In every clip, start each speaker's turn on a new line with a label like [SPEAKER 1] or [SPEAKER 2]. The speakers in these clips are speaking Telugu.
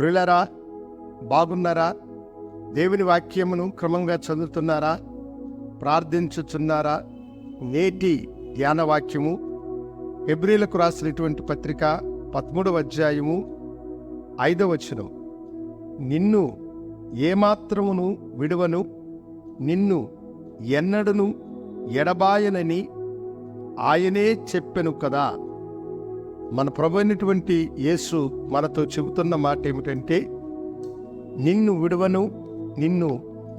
[SPEAKER 1] ప్రియులరా బాగున్నారా? దేవుని వాక్యమును క్రమంగా చదువుతున్నారా? ప్రార్థించుచున్నారా? నేటి ధ్యాన వాక్యము ఎబ్రిలకు రాసినటువంటి పత్రిక పదమూడవ అధ్యాయము ఐదవ వచనం. నిన్ను ఏమాత్రమును విడువను? నిన్ను ఎన్నడను ఎడబాయనని ఆయనే చెప్పెను కదా? మన ప్రభు అయినటువంటి యేసు మనతో చెబుతున్న మాట ఏమిటంటే నిన్ను విడువను నిన్ను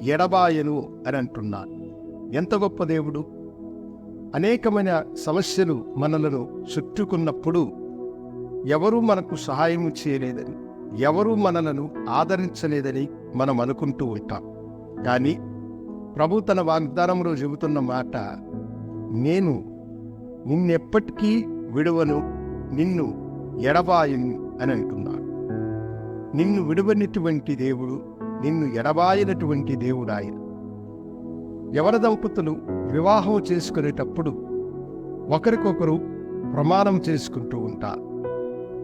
[SPEAKER 1] ఎడబాయను అని అంటున్నాను ఎంత గొప్ప దేవుడు! అనేకమైన సమస్యలు మనలను చుట్టుకున్నప్పుడు ఎవరూ మనకు సహాయం చేయలేదని ఎవరూ మనలను ఆదరించలేదని మనం అనుకుంటూ ఉంటాం. కానీ ప్రభు తన వాగ్దానంలో చెబుతున్న మాట నేను నిన్నెప్పటికీ విడువను నిన్ను ఎడబాయను అని అంటున్నాడు. నిన్ను విడువనిటువంటి దేవుడు నిన్ను ఎడబాయినటువంటి దేవుడు ఆయన ఎవరి దంపతులు వివాహం చేసుకునేటప్పుడు ఒకరికొకరు ప్రమాణం చేసుకుంటూ ఉంటారు.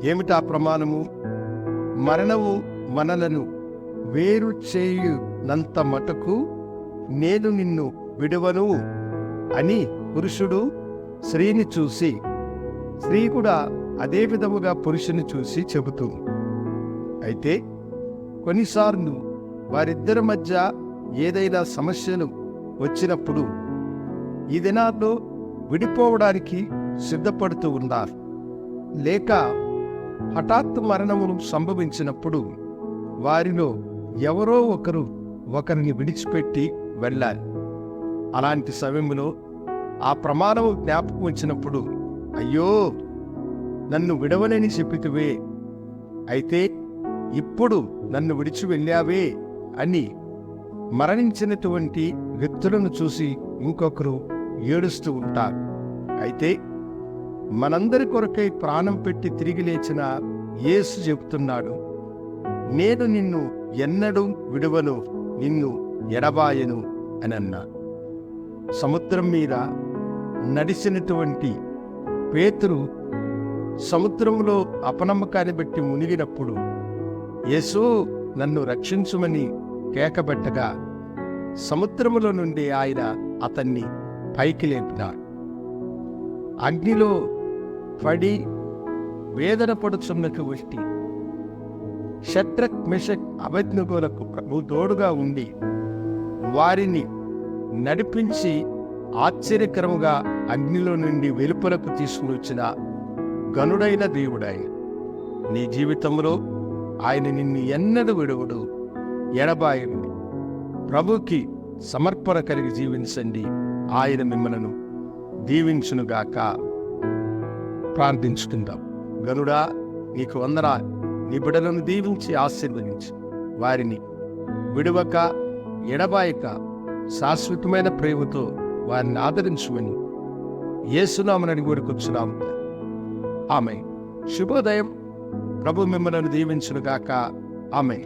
[SPEAKER 1] ఏమిటా ప్రమాణము? మరణము మనలను వేరు చేయునంత మటుకు నేను నిన్ను విడువను అని పురుషుడు స్త్రీని చూసి స్త్రీ కూడా అదే విధముగా పురుషుని చూసి చెబుతూ అయితే కొన్నిసార్లు వారిద్దరి మధ్య ఏదైనా సమస్యలు వచ్చినప్పుడు ఈ దినాల్లో విడిపోవడానికి సిద్ధపడుతూ ఉన్నారు. లేక హఠాత్ మరణమును సంభవించినప్పుడు వారిలో ఎవరో ఒకరు ఒకరిని విడిచిపెట్టి వెళ్ళాలి. అలాంటి సమయంలో ఆ ప్రమాదం జ్ఞాపకం వచ్చినప్పుడు అయ్యో నన్ను విడవనని చెప్పితివే అయితే ఇప్పుడు నన్ను విడిచి వెళ్ళావే అని మరణించినటువంటి వ్యక్తులను చూసి ఇంకొకరు ఏడుస్తూ ఉంటారు. అయితే మనందరి కొరకై ప్రాణం పెట్టి తిరిగి లేచిన యేసు చెబుతున్నాడు నేను నిన్ను ఎన్నడూ విడువను నిన్ను ఎడబాయను అని అన్నాడు. సముద్రం మీద నడిచినటువంటి పేతురు సముద్రంలో అపనమ్మకాన్ని బట్టి మునిగినప్పుడు యేసు నన్ను రక్షించుమని కేకబెట్టగా సముద్రములో నుండి ఆయన అతన్ని పైకి లేపినారు అగ్నిలో పడి వేదన పడుచున్నటువంటి షట్రక్ మిషక్ అభజ్ఞకులకు ప్రభు తోడుగా ఉండి వారిని నడిపించి ఆశ్చర్యకరముగా అగ్నిలో నుండి వెలుపలకు తీసుకుని వచ్చిన గనుడైన దేవుడాయన. నీ జీవితంలో ఆయన నిన్ను ఎన్నడు విడవడు ఎడబాయండి ప్రభుకి సమర్పణ కలిగి జీవించండి ఆయన మిమ్మలను దీవించునుగాక. ప్రార్థించుకుందాం. గనుడా నీకు వందనా నీ బిడలను దీవించి ఆశీర్వదించి. వారిని విడవక ఎడబాయక శాశ్వతమైన ప్రేమతో వారిని ఆదరించుమని ఏసునామని కోరుకొచ్చున్నాం ఆమె శుభోదయం. ప్రభు మిమ్మల్ని దీవించునుగాక. ఆమె